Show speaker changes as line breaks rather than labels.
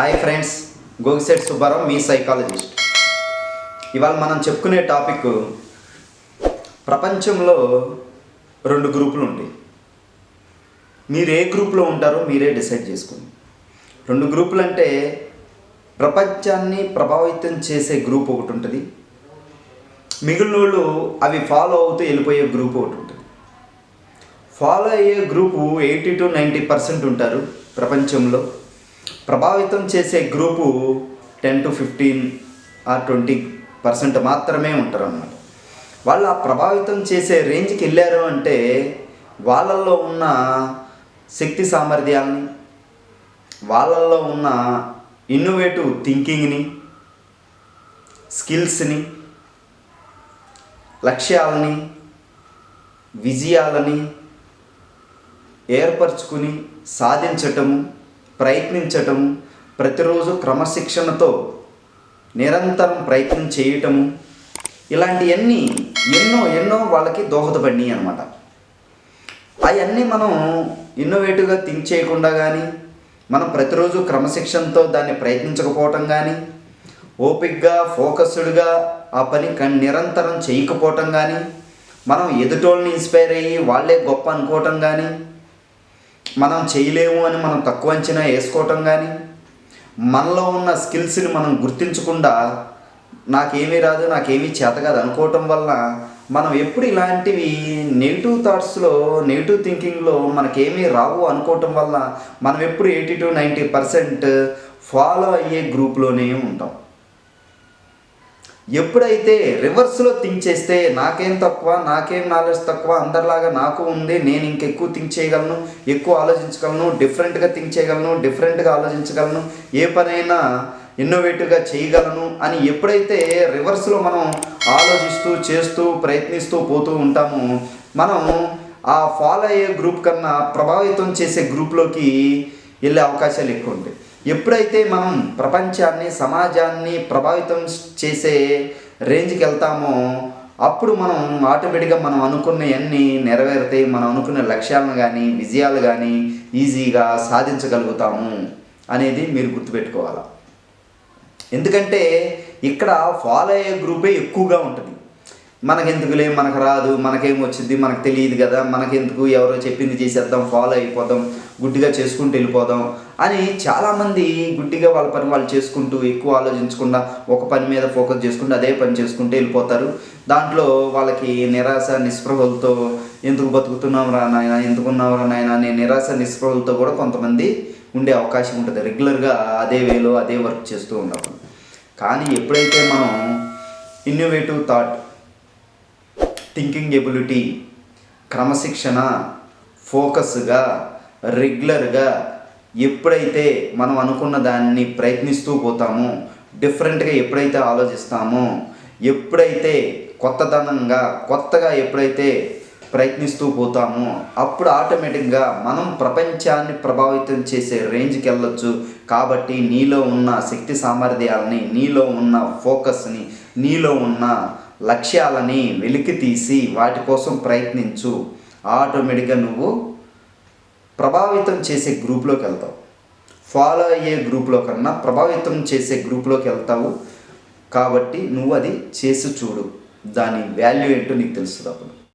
Hi friends గోగిసెట్ సుబ్బారావు మీ psychologist. ఇవాళ మనం చెప్పుకునే టాపిక్ ప్రపంచంలో రెండు గ్రూపులు ఉంటాయి. మీరు ఏ గ్రూప్లో ఉంటారో మీరే డిసైడ్ చేసుకోండి. రెండు గ్రూపులు అంటే ప్రపంచాన్ని ప్రభావితం చేసే గ్రూప్ ఒకటి ఉంటుంది. మిగిలిన వాళ్ళు అవి ఫాలో అవుతూ వెళ్ళిపోయే గ్రూప్ ఒకటి ఉంటుంది. ఫాలో అయ్యే group eighty to ninety percent ఉంటారు ప్రపంచంలో. ప్రభావితం చేసే group ten to fifteen or twenty percent మాత్రమే ఉంటారు అన్నమాట వాళ్ళు ఆ ప్రభావితం చేసే రేంజ్కి వెళ్ళారు అంటే వాళ్ళల్లో ఉన్న శక్తి సామర్థ్యాలని వాళ్ళల్లో ఉన్న ఇన్నోవేటివ్ థింకింగ్ని స్కిల్స్ని లక్ష్యాలని విజయాలని ఏర్పరచుకుని సాధించటము ప్రయత్నించటం ప్రతిరోజు క్రమశిక్షణతో నిరంతరం ప్రయత్నం చేయటము ఇలాంటివన్నీ ఎన్నో ఎన్నో వాళ్ళకి దోహదపడినాయి అనమాట అవన్నీ మనం ఇన్నోవేటివ్గా థింక్ చేయకుండా కానీ మనం ప్రతిరోజు క్రమశిక్షణతో దాన్ని ప్రయత్నించకపోవటం కానీ ఓపిక్గా ఫోకస్డ్గా ఆ పని నిరంతరం చేయకపోవటం కానీ మనం ఎదుటోళ్ళని ఇన్స్పైర్ అయ్యి వాళ్ళే గొప్ప అనుకోవటం కానీ మనం చేయలేము అని మనం తక్కువ అంచనా వేసుకోవటం కానీ మనలో ఉన్న స్కిల్స్ని మనం గుర్తించకుండా నాకేమీ రాదు నాకేమీ చేత కాదు అనుకోవటం వల్ల మనం ఎప్పుడు ఇలాంటివి నెగిటివ్ థాట్స్లో నెగిటివ్ థింకింగ్లో మనకేమీ రావు అనుకోవటం వల్ల మనం ఎప్పుడు eighty to ninety percent follow అయ్యే గ్రూప్లోనే ఉంటాం. ఎప్పుడైతే రివర్స్లో థింక్ చేస్తే నాకేం తక్కువ నాకేం నాలెడ్జ్ తక్కువ అందరిలాగా నాకు ఉంది నేను ఇంకెక్కువ థింక్ చేయగలను ఎక్కువ ఆలోచించగలను డిఫరెంట్గా థింక్ చేయగలను డిఫరెంట్గా ఆలోచించగలను ఏ పనైనా ఇన్నోవేటివ్గా చేయగలను అని ఎప్పుడైతే రివర్స్లో మనం ఆలోచిస్తూ చేస్తూ ప్రయత్నిస్తూ పోతూ ఉంటామో మనం ఆ ఫాలో అయ్యే గ్రూప్ కన్నా ప్రభావితం చేసే గ్రూప్లోకి వెళ్ళే అవకాశాలు ఎక్కువ ఉంటాయి. ఎప్పుడైతే మనం ప్రపంచాన్ని సమాజాన్ని ప్రభావితం చేసే రేంజ్కి వెళ్తామో అప్పుడు మనం ఆటోమేటిక్గా మనం అనుకున్నవన్నీ నెరవేరుతాయి మనం అనుకున్న లక్ష్యాలను కానీ విజయాలు కానీ ఈజీగా సాధించగలుగుతాము అనేది మీరు గుర్తుపెట్టుకోవాలి. ఎందుకంటే ఇక్కడ ఫాలో అయ్యే గ్రూపే ఎక్కువగా ఉంటుంది. మనకెందుకులే మనకు రాదు మనకేం వచ్చింది మనకు తెలియదు కదా మనకెందుకు ఎవరో చెప్పింది చేసేద్దాం ఫాలో అయిపోదాం గుడ్డిగా చేసుకుంటూ వెళ్ళిపోదాం అని చాలామంది గుడ్డిగా వాళ్ళ పని వాళ్ళు చేసుకుంటూ ఎక్కువ ఆలోచించకుండా ఒక పని మీద ఫోకస్ చేసుకుంటూ అదే పని చేసుకుంటూ వెళ్ళిపోతారు. దాంట్లో వాళ్ళకి నిరాశ నిస్పృహలతో ఎందుకు బతుకుతున్నాం రా నాయన ఎందుకున్నాం రా నాయన అనే నిరాశ నిస్పృహలతో కూడా కొంతమంది ఉండే అవకాశం ఉంటుంది. రెగ్యులర్గా అదే వేలో అదే వర్క్ చేస్తూ ఉన్నప్పుడు కానీ ఎప్పుడైతే మనం ఇన్నోవేటివ్ థాట్ థింకింగ్ ఎబిలిటీ క్రమశిక్షణ ఫోకస్గా రెగ్యులర్గా ఎప్పుడైతే మనం అనుకున్న దాన్ని ప్రయత్నిస్తూ పోతామో డిఫరెంట్గా ఎప్పుడైతే ఆలోచిస్తామో ఎప్పుడైతే కొత్తదనంగా కొత్తగా ఎప్పుడైతే ప్రయత్నిస్తూ పోతామో అప్పుడు ఆటోమేటిక్గా మనం ప్రపంచాన్ని ప్రభావితం చేసే రేంజ్కి వెళ్ళొచ్చు కాబట్టి నీలో ఉన్న శక్తి సామర్థ్యాలని నీలో ఉన్న ఫోకస్ని నీలో ఉన్న లక్ష్యాలని వెలికి తీసి వాటి కోసం ప్రయత్నించు. ఆటోమేటిక్గా నువ్వు ప్రభావితం చేసే గ్రూప్లోకి వెళ్తావు. ఫాలో అయ్యే గ్రూప్లో కన్నా ప్రభావితం చేసే గ్రూప్లోకి వెళ్తావు. కాబట్టి నువ్వు అది చేసి చూడు. దాని వాల్యూ ఏంటో నీకు తెలుస్తుంది అప్పుడు.